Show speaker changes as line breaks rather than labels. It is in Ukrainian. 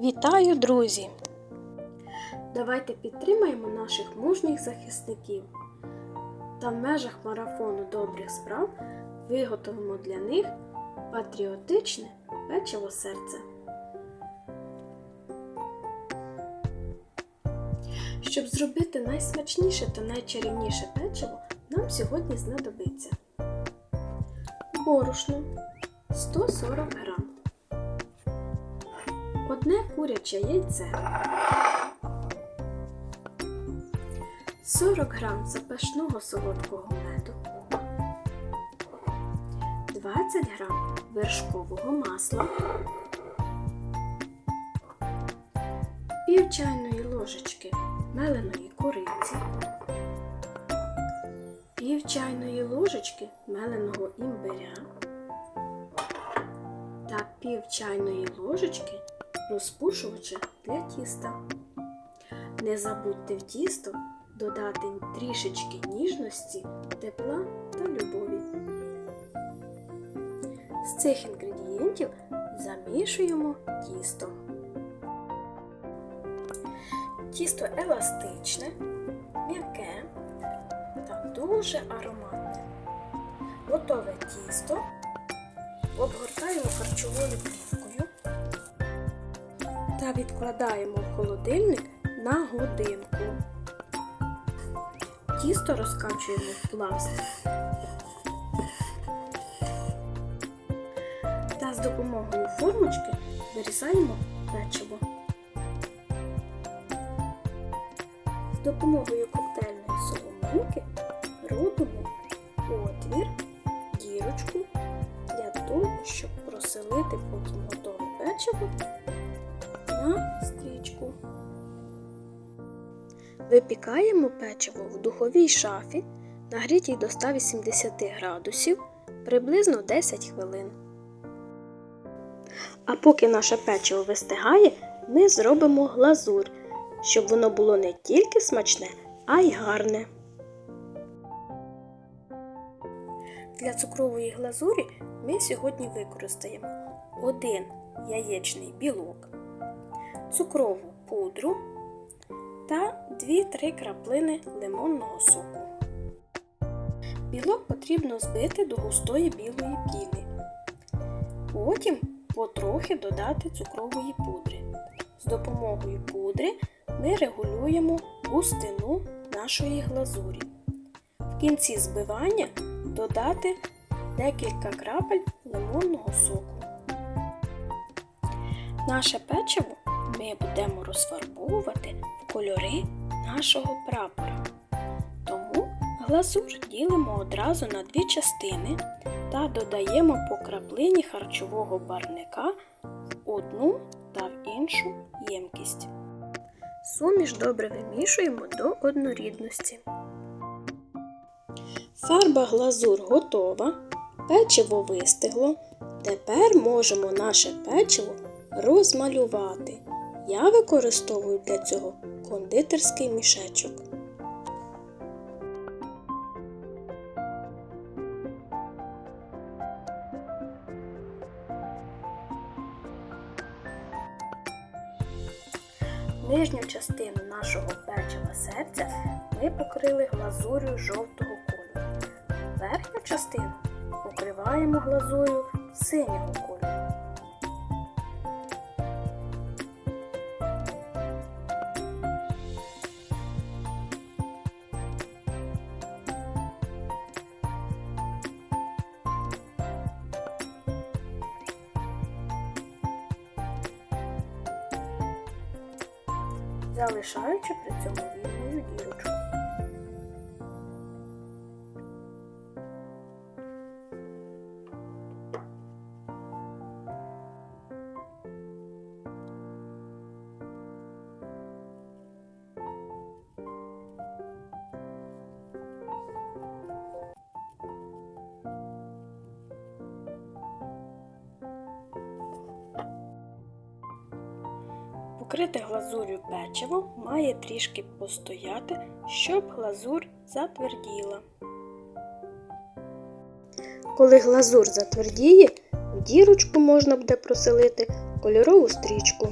Вітаю, друзі! Давайте підтримаємо наших мужніх захисників та в межах марафону добрих справ виготовимо для них патріотичне печиво серце. Щоб зробити найсмачніше та найчарівніше печиво, нам сьогодні знадобиться борошно 140 грам, одне куряче яйце, 40 грам запашного солодкого меду, 20 грам вершкового масла, пів чайної ложечки меленої кориці, пів чайної ложечки меленого імбиря. Та пів чайної ложечки розпушувача для тіста. Не забудьте в тісто додати трішечки ніжності, тепла та любові. З цих інгредієнтів замішуємо тісто. Тісто еластичне, м'яке та дуже ароматне. Готове тісто обгортаємо харчовою плівкою та відкладаємо в холодильник на годинку. Тісто розкачуємо в пластик та з допомогою формочки вирізаємо печиво. З допомогою коктейльної соломинки робимо отвір, дірочку для того, щоб проселити потім готове печиво на стрічку. Випікаємо печиво в духовій шафі, нагрітій до 180 градусів приблизно 10 хвилин. А поки наше печиво вистигає, ми зробимо глазур, щоб воно було не тільки смачне, а й гарне. Для цукрової глазурі ми сьогодні використаємо один яєчний білок, цукрову пудру та 2-3 краплини лимонного соку. Білок потрібно збити до густої білої піни. Потім потрохи додати цукрової пудри. З допомогою пудри ми регулюємо густину нашої глазурі. В кінці збивання додати декілька крапель лимонного соку. Наше печиво будемо розфарбовувати в кольори нашого прапора. Тому глазур ділимо одразу на дві частини та додаємо по краплині харчового барника в одну та в іншу ємкість. Суміш добре вимішуємо до однорідності. Фарба глазур готова, печиво вистигло. Тепер можемо наше печиво розмалювати. Я використовую для цього кондитерський мішечок. Нижню частину нашого печива серця ми покрили глазур'ю жовтого кольору. Верхню частину покриваємо глазур'ю синього кольору. Залишаючи при цьому вільну дірочку. Покрите глазур'ю печиво має трішки постояти, щоб глазур затверділа. Коли глазур затвердіє, в дірочку можна буде проселити кольорову стрічку.